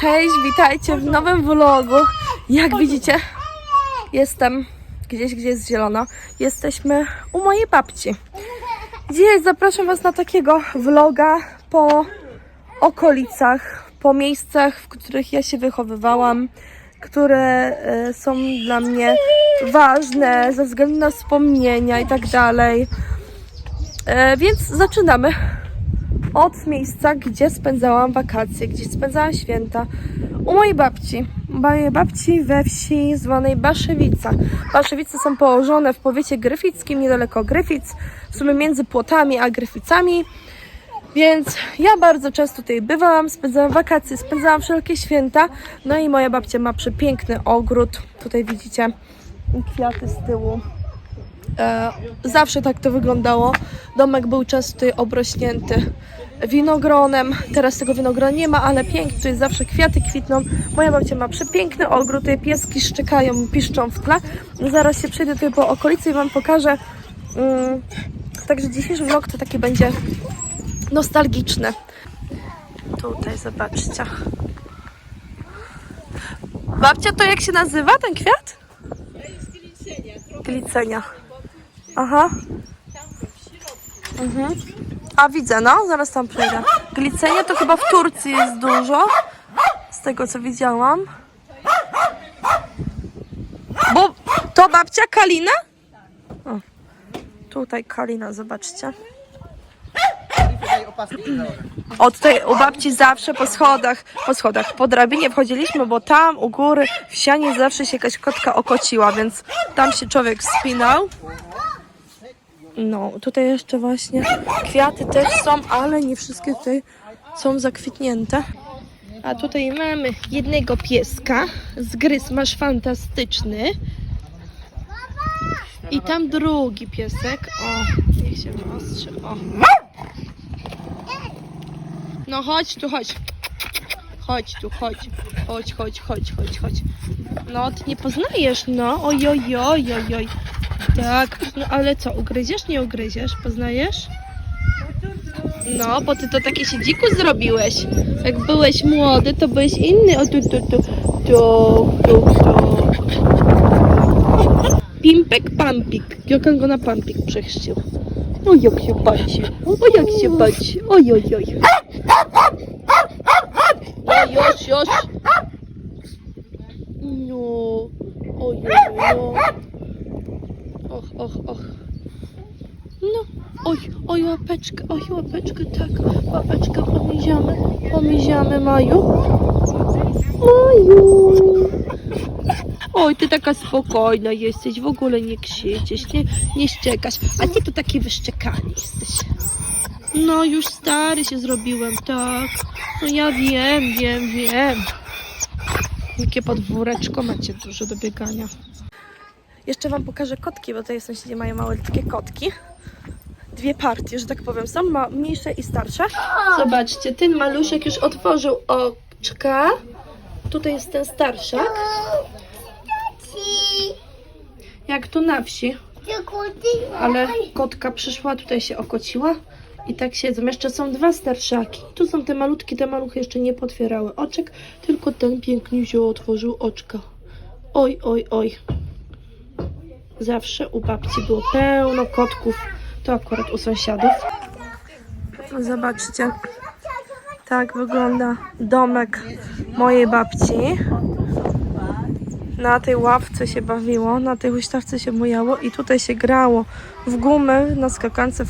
Cześć, witajcie w nowym vlogu. Jak widzicie, jestem gdzieś, gdzie jest zielono. Jesteśmy u mojej babci. Dzisiaj zapraszam Was na takiego vloga po okolicach, po miejscach, w których ja się wychowywałam, które e, są dla mnie ważne ze względu na wspomnienia i tak dalej. E, Więc zaczynamy od miejsca, gdzie spędzałam wakacje, gdzie spędzałam święta. U mojej babci. Mojej babci we wsi zwanej Baszewica. Baszewice są położone w powiecie gryfickim, niedaleko Gryfic, w sumie między Płotami a Gryficami. Więc ja bardzo często tutaj bywałam, spędzałam wakacje, spędzałam wszelkie święta. No i moja babcia ma przepiękny ogród. Tutaj widzicie kwiaty z tyłu. E, zawsze tak to wyglądało. Domek był często tutaj obrośnięty winogronem. Teraz tego winogrona nie ma, ale pięknie, tutaj zawsze kwiaty kwitną. Moja babcia ma przepiękny ogród, pieski szczekają, piszczą w tle. Zaraz się przejdę tutaj po okolicy i Wam pokażę. Mm, także dzisiejszy vlog to taki będzie nostalgiczny. Tutaj zobaczcie. Babcia, to jak się nazywa ten kwiat? Glicenia. Aha. Mhm. A widzę, no, zaraz tam przejdę. Glicenia to chyba w Turcji jest dużo. Z tego co widziałam. Bo to babcia Kalina? O, tutaj Kalina, zobaczcie. O tutaj u babci zawsze po schodach, po schodach, po drabinie wchodziliśmy, bo tam u góry w ścianie zawsze się jakaś kotka okociła, więc tam się człowiek spinał. No, tutaj jeszcze właśnie kwiaty też są, ale nie wszystkie tutaj są zakwitnięte. A tutaj mamy jednego pieska. Zgryz masz fantastyczny. I tam drugi piesek. O, niech się wyostrzy. O. No chodź tu, chodź. Chodź tu, chodź. Chodź, chodź, chodź, chodź, chodź. No, ty nie poznajesz, no. Oj, oj, oj, oj, oj. Tak, no ale co, ugryziesz, nie ugryziesz? Poznajesz? No, bo ty to takie się dziku zrobiłeś. Jak byłeś młody, to byłeś inny. O tu, tu, tu, tu, tu, tu. Pimpek Pampik. Jak on go na Pampik przechrzcił. O jak się patrzy. O jak się patrzy. Oj, oj, oj. No już, już. No. Oj, oj, oj. Och, och, och. No. Oj, oj, łapeczkę, oj, łapeczkę, tak. Łapeczkę pomiziamy. Pomiziamy, Maju. Maju. Oj, ty taka spokojna jesteś, w ogóle nie krzyczysz, nie, nie szczekasz. A ty to taki wyszczekany jesteś. No, już stary się zrobiłem, tak. No ja wiem, wiem, wiem. Jakie podwóreczko macie dużo do biegania. Jeszcze Wam pokażę kotki, bo tutaj sąsiedzi mają malutkie kotki. Dwie partie, że tak powiem. Są ma mniejsze i starsze. Zobaczcie, ten maluszek już otworzył oczka. Tutaj jest ten starszak. Jak tu na wsi. Ale kotka przyszła, tutaj się okociła. I tak siedzą. Jeszcze są dwa starszaki. Tu są te malutkie, te maluchy jeszcze nie potwierały oczek, tylko ten pięknie się otworzył oczka. Oj, oj, oj. Zawsze u babci było pełno kotków. To akurat u sąsiadów. Zobaczcie. Tak wygląda domek mojej babci. Na tej ławce się bawiło, na tej huśtawce się mujało i tutaj się grało w gumy na skakance.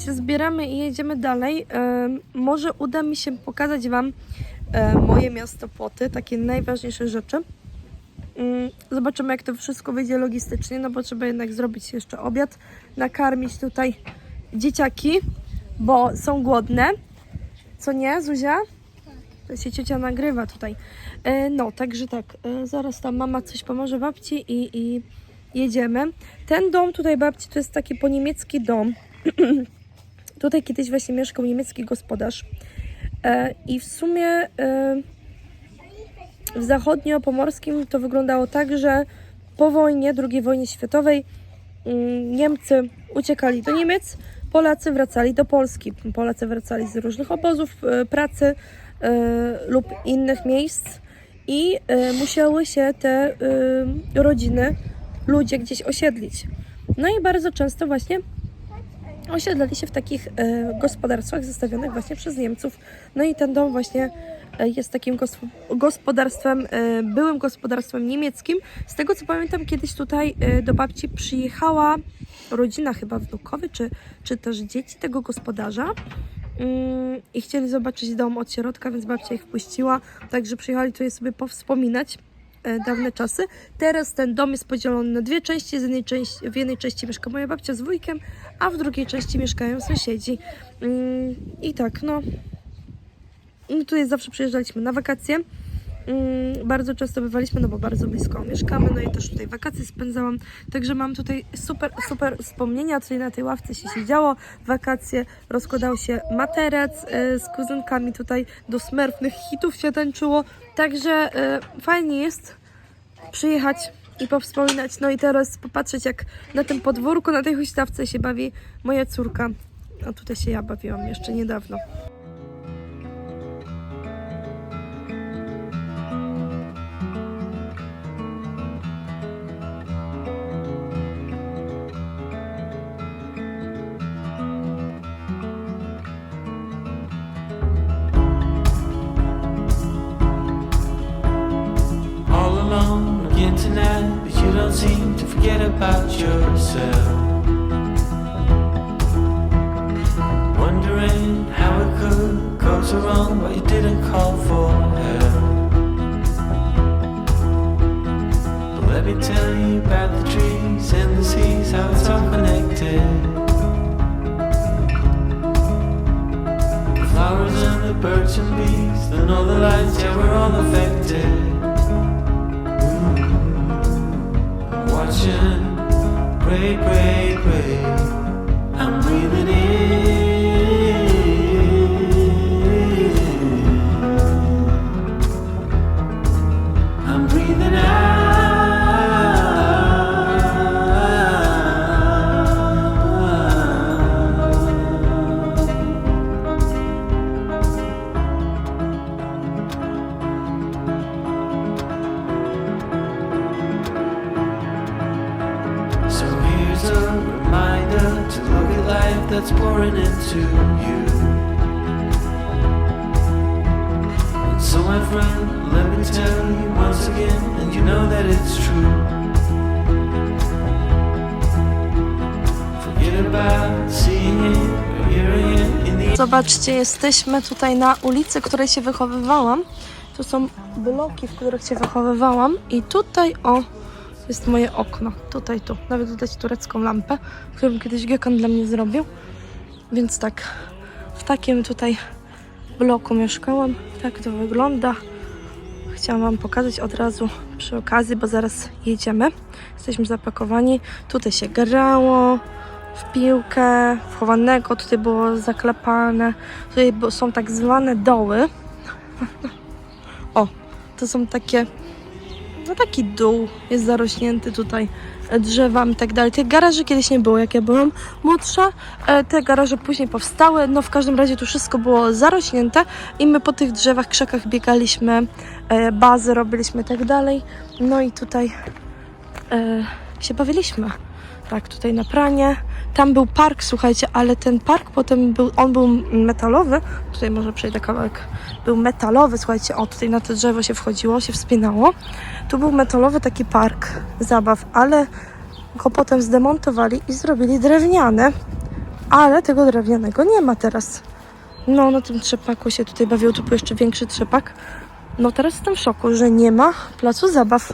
Się zbieramy i jedziemy dalej. E, może uda mi się pokazać Wam e, moje miasto Płoty, takie najważniejsze rzeczy. Mm, Zobaczymy, jak to wszystko wyjdzie logistycznie, no bo trzeba jednak zrobić jeszcze obiad, nakarmić tutaj dzieciaki, bo są głodne. Co nie, Zuzia? To się ciocia nagrywa tutaj. E, no, także tak, zaraz tam mama coś pomoże babci i, i jedziemy. Ten dom tutaj babci to jest taki po niemiecki dom. tutaj kiedyś właśnie mieszkał niemiecki gospodarz. E, I w sumie e, w zachodnio-pomorskim to wyglądało tak, że po wojnie, II wojnie światowej, mm, Niemcy uciekali do Niemiec, Polacy wracali do Polski. Polacy wracali z różnych obozów e, pracy lub innych miejsc i musiały się te rodziny, ludzie gdzieś osiedlić. No i bardzo często właśnie osiedlali się w takich e, gospodarstwach zostawionych właśnie przez Niemców. No i ten dom właśnie e, jest takim gosp- gospodarstwem, e, byłym gospodarstwem niemieckim. Z tego co pamiętam, kiedyś tutaj do babci przyjechała rodzina chyba wnukowie, czy, czy też dzieci tego gospodarza. Mm, I chcieli zobaczyć dom od środka, więc babcia ich wpuściła. Także przyjechali tutaj sobie powspominać dawne czasy. Teraz ten dom jest podzielony na dwie części. Z jednej części, w jednej części mieszka moja babcia z wujkiem, a w drugiej części mieszkają sąsiedzi. Mm, I tak, no. My tutaj zawsze przyjeżdżaliśmy na wakacje. Mm, Bardzo często bywaliśmy, no bo bardzo blisko mieszkamy, no i też tutaj wakacje spędzałam. Także mam tutaj super, super wspomnienia. Tutaj na tej ławce się siedziało, wakacje, rozkładał się materac e, z kuzynkami tutaj do smerfnych hitów się tańczyło. Także e, fajnie jest przyjechać i powspominać. No i teraz popatrzeć, jak na tym podwórku, na tej huśtawce się bawi moja córka. A tutaj się ja bawiłam jeszcze niedawno. Forget about yourself. Wondering how it could go so wrong, but you didn't call for help. But let me tell you about the trees and the seas, how it's all connected. The flowers and the birds and bees, and all the lights, yeah, we're all affected. Pray, pray, pray. I'm breathing in. That's pouring into you. And so, my friend, let me tell you once again, and you know that it's true. Forget about seeing it Zobaczcie, jesteśmy tutaj na ulicy, której się wychowywałam. Tu są bloki, w których się wychowywałam i tutaj, o, jest moje okno. Tutaj, tu. Nawet widać turecką lampę, którą kiedyś Gekon dla mnie zrobił. Więc tak, w takim tutaj bloku mieszkałam. Tak to wygląda. Chciałam Wam pokazać od razu przy okazji, bo zaraz jedziemy. Jesteśmy zapakowani. Tutaj się grało w piłkę, w chowanego. Tutaj było zaklepane. Tutaj są tak zwane doły. o, to są takie no taki dół jest zarośnięty tutaj e, drzewami i tak dalej. Tych garaży kiedyś nie było, jak ja byłam młodsza. E, Te garaże później powstały. No w każdym razie tu wszystko było zarośnięte i my po tych drzewach, krzakach biegaliśmy, e, bazy robiliśmy i tak dalej. No i tutaj się bawiliśmy. Tak, tutaj na pranie. Tam był park, słuchajcie, ale ten park potem był, on był metalowy. Tutaj może przejdę kawałek. Był metalowy, słuchajcie, o tutaj na to drzewo się wchodziło, się wspinało. Tu był metalowy taki park zabaw, ale go potem zdemontowali i zrobili drewniany. ale tego drewnianego nie ma teraz. No, na tym trzepaku się tutaj bawił, tu był jeszcze większy trzepak. No teraz jestem w szoku, że nie ma placu zabaw.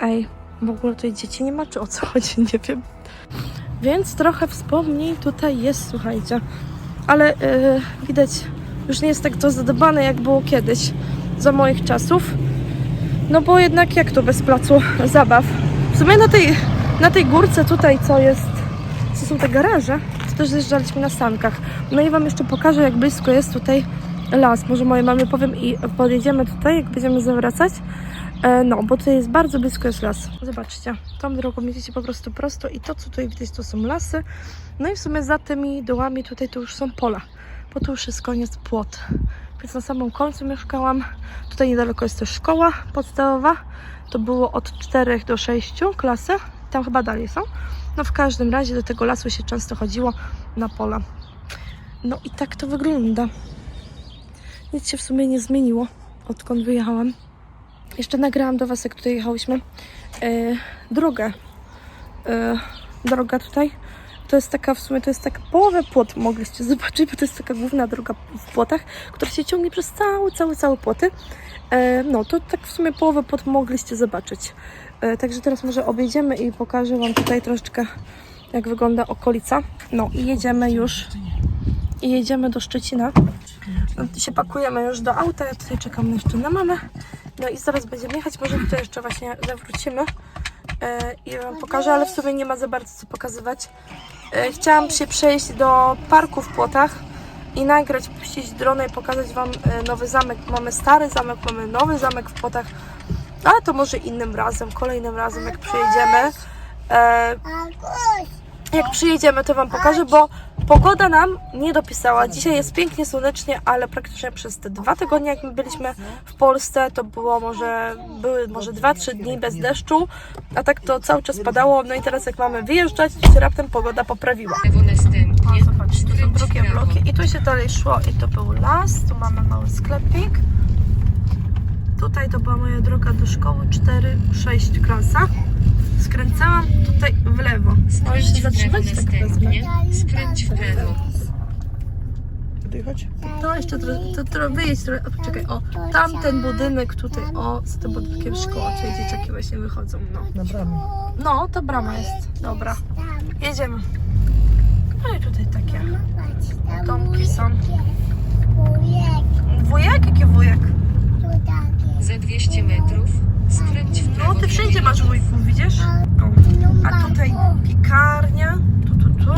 Ej, w ogóle tutaj dzieci nie ma, czy o co chodzi, nie wiem. Więc trochę wspomnień tutaj jest, słuchajcie. Ale yy, widać, już nie jest tak to zadbane, jak było kiedyś, za moich czasów. No bo jednak jak to bez placu zabaw? W sumie na tej, na tej górce tutaj, co jest, co są te garaże, to też zjeżdżaliśmy na sankach. No i Wam jeszcze pokażę, jak blisko jest tutaj las. Może mojej mamie powiem i podjedziemy tutaj, jak będziemy zawracać. E, No, bo tutaj jest bardzo blisko jest las. Zobaczcie, tą drogą jedziecie po prostu prosto i to, co tutaj widać, to są lasy. No i w sumie za tymi dołami tutaj to już są pola, bo tu już jest koniec płot. Więc na samym końcu mieszkałam. Tutaj niedaleko jest też szkoła podstawowa. To było od 4 do 6 klasy. Tam chyba dalej są. No w każdym razie do tego lasu się często chodziło na pola. No i tak to wygląda. Nic się w sumie nie zmieniło, odkąd wyjechałam. Jeszcze nagrałam do Was, jak tutaj jechałyśmy, e, drogę. E, droga tutaj. To jest taka, w sumie to jest taka połowę płot mogliście zobaczyć, bo to jest taka główna droga w płotach, która się ciągnie przez cały, cały, cały płoty. E, no, to tak w sumie połowę płot mogliście zobaczyć. E, także teraz może objedziemy i pokażę Wam tutaj troszeczkę, jak wygląda okolica. No i jedziemy już, i jedziemy do Szczecina. No, się pakujemy już do auta, ja tutaj czekam jeszcze na mamę. No i zaraz będziemy jechać, może tutaj jeszcze właśnie zawrócimy e, i Wam pokażę, ale w sumie nie ma za bardzo co pokazywać. E, chciałam się przejść do parku w Płotach i nagrać, puścić drona i pokazać Wam e, nowy zamek. Mamy stary zamek, mamy nowy zamek w Płotach, ale to może innym razem, kolejnym razem jak przyjedziemy. Jak przyjedziemy, to Wam pokażę, bo pogoda nam nie dopisała. Dzisiaj jest pięknie słonecznie, ale praktycznie przez te dwa tygodnie, jak my byliśmy w Polsce, to było może, były może 2-3 dni bez deszczu, a tak to cały czas padało. No i teraz jak mamy wyjeżdżać, to się raptem pogoda poprawiła. To są drugie bloki i tu się dalej szło i to był las, tu mamy mały sklepik. Tutaj to była moja droga do szkoły, 4-6 klasa. Skręcałam tutaj w lewo. Możesz się Skręć w prawo zatrzymać? Tak wezmę. następnie. Skręć w prawo. Odjechać? To jeszcze trochę, to, to wyjedź trochę, o, poczekaj, o, tamten budynek tutaj, o, z tym budynkiem szkoła, czyli dzieciaki właśnie wychodzą, no. Na bramie. No, to brama jest, dobra, jedziemy. No i tutaj takie domki są. Wujek? Jaki wujek? Za 200 metrów. Skręć w No, prawo. ty wszędzie masz wujków, widzisz? O. A tutaj piekarnia, tu, tu, tu,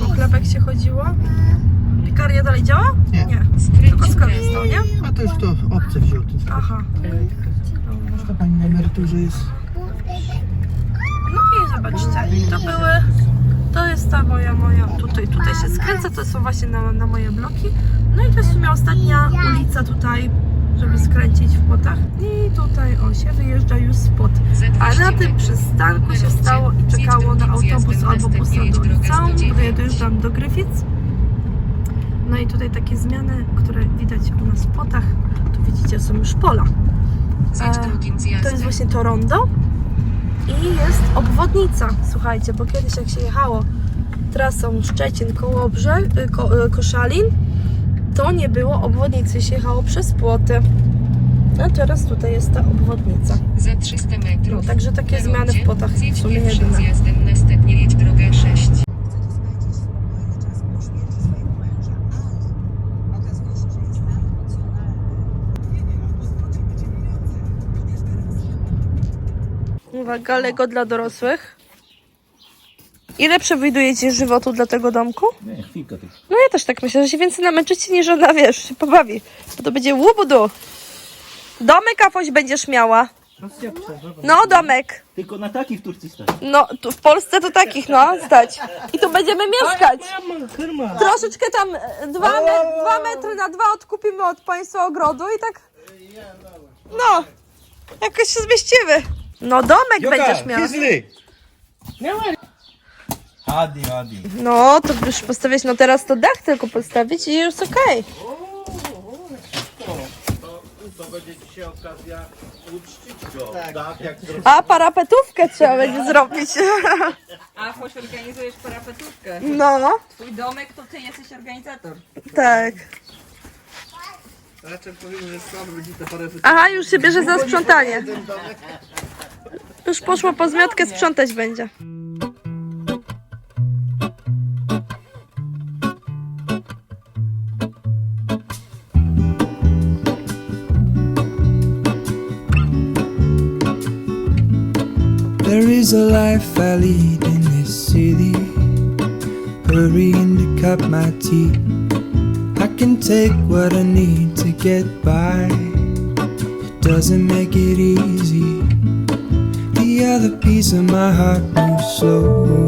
po chlebek się chodziło. Piekarnia dalej działa? Nie. Nie, Skręć tylko w skąd prawo. jest to, nie? A to już obce wziął ten sklep. Aha. To pani na emeryturze jest. No i zobaczcie, to były, to jest ta moja, moja, tutaj, tutaj się skręca, to są właśnie na, na moje bloki. No i to jest w sumie ostatnia ulica tutaj, żeby skręcić w płotach. I tutaj, o, się wyjeżdża już z płot. A 200 na tym przystanku się stało i czekało na autobus albo drogę liceum, 109. gdy ja dojeżdżam do Gryfic. No i tutaj takie zmiany, które widać u nas w płotach. Widzicie, są już pola. E, To jest właśnie to rondo i jest obwodnica. Słuchajcie, bo kiedyś jak się jechało trasą Szczecin, Kołobrzeg, y, ko, y, Koszalin, to nie było obwodnicy, się jechało przez płoty. A teraz tutaj jest ta obwodnica. Za 300 metrów. No, także takie na zmiany w płotach w sumie jedyne. zjazdem, następnie jedź drogę 6. Uwaga, Lego dla dorosłych. Ile przewidujecie żywotu dla tego domku? Nie, chwilkę tylko. No ja też tak myślę, że się więcej namęczycie niż ona, wiesz, się pobawi. Bo to będzie łubudu. Domek apoś będziesz miała. No, domek. Tylko na taki w Turcji stać. No, tu w Polsce to takich, no, stać. I tu będziemy mieszkać. Troszeczkę tam e, dwa, me, dwa metry na dwa odkupimy od państwa ogrodu i tak. No, jakoś się zmieścimy. No, domek będziesz miała. Hadi, hadi. No, to już postawić, no teraz to dach tylko postawić i już okej. to będzie dzisiaj okazja uczcić go. Tak, jak A parapetówkę trzeba będzie zrobić. A choć organizujesz parapetówkę. No, Twój domek to ty jesteś organizator. tak. Raczej powiem, że sam będzie te parę Aha, już się bierze za sprzątanie. Już poszło po zmiotkę, sprzątać będzie. There is a life I lead in this city. Hurrying to cut my teeth. Can take what I need to get by. It doesn't make it easy. The other piece of my heart moves slow.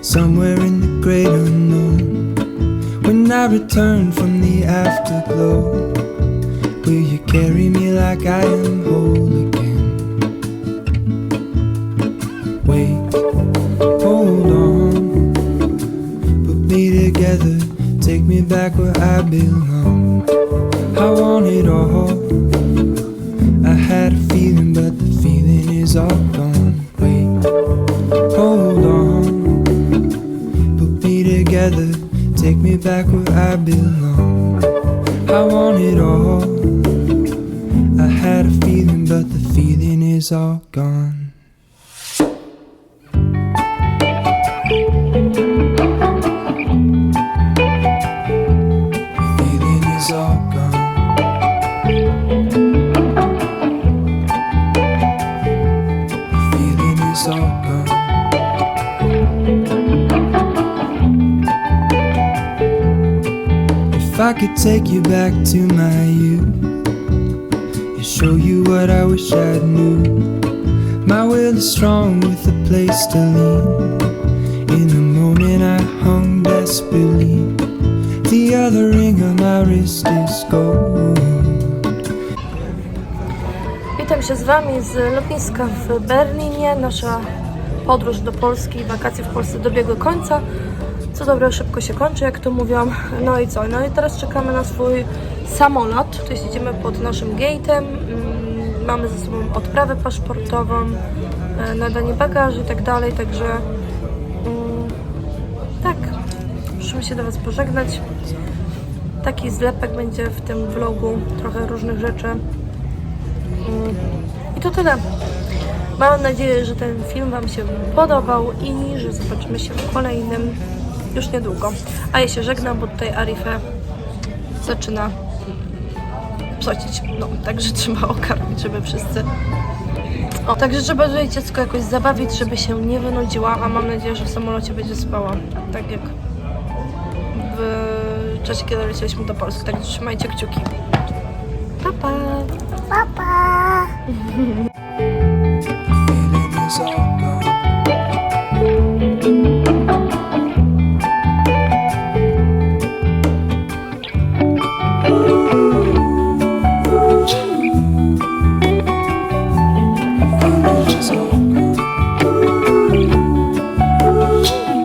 Somewhere in the great unknown. When I return from the afterglow, will you carry me like I am whole again? Me back where I belong. I want it all. I had a feeling, but the feeling is all I could take you back to my youth and show you what I wish I knew. My will is strong with a place to lean. In the moment I hung desperately. The other ring on my wrist is gold. Witam się z Wami z lotniska w Berlinie. Nasza podróż do Polski, wakacje w Polsce dobiegły końca. Co dobre, szybko się kończy, jak to mówią. No i co? No i teraz czekamy na swój samolot. Tu siedzimy pod naszym gate'em. Mm, Mamy ze sobą odprawę paszportową, e, nadanie bagaży i tak dalej, także mm, tak, musimy się do Was pożegnać. Taki zlepek będzie w tym vlogu, trochę różnych rzeczy. I to tyle. Mam nadzieję, że ten film Wam się podobał i że zobaczymy się w kolejnym już niedługo. A ja się żegnam, bo tutaj Arife zaczyna psocić. No, także trzeba okarmić, żeby wszyscy... O, także trzeba tutaj dziecko jakoś zabawić, żeby się nie wynudziła, a mam nadzieję, że w samolocie będzie spała. Tak jak w czasie, kiedy lecieliśmy do Polski. Także trzymajcie kciuki. Pa, pa! Is all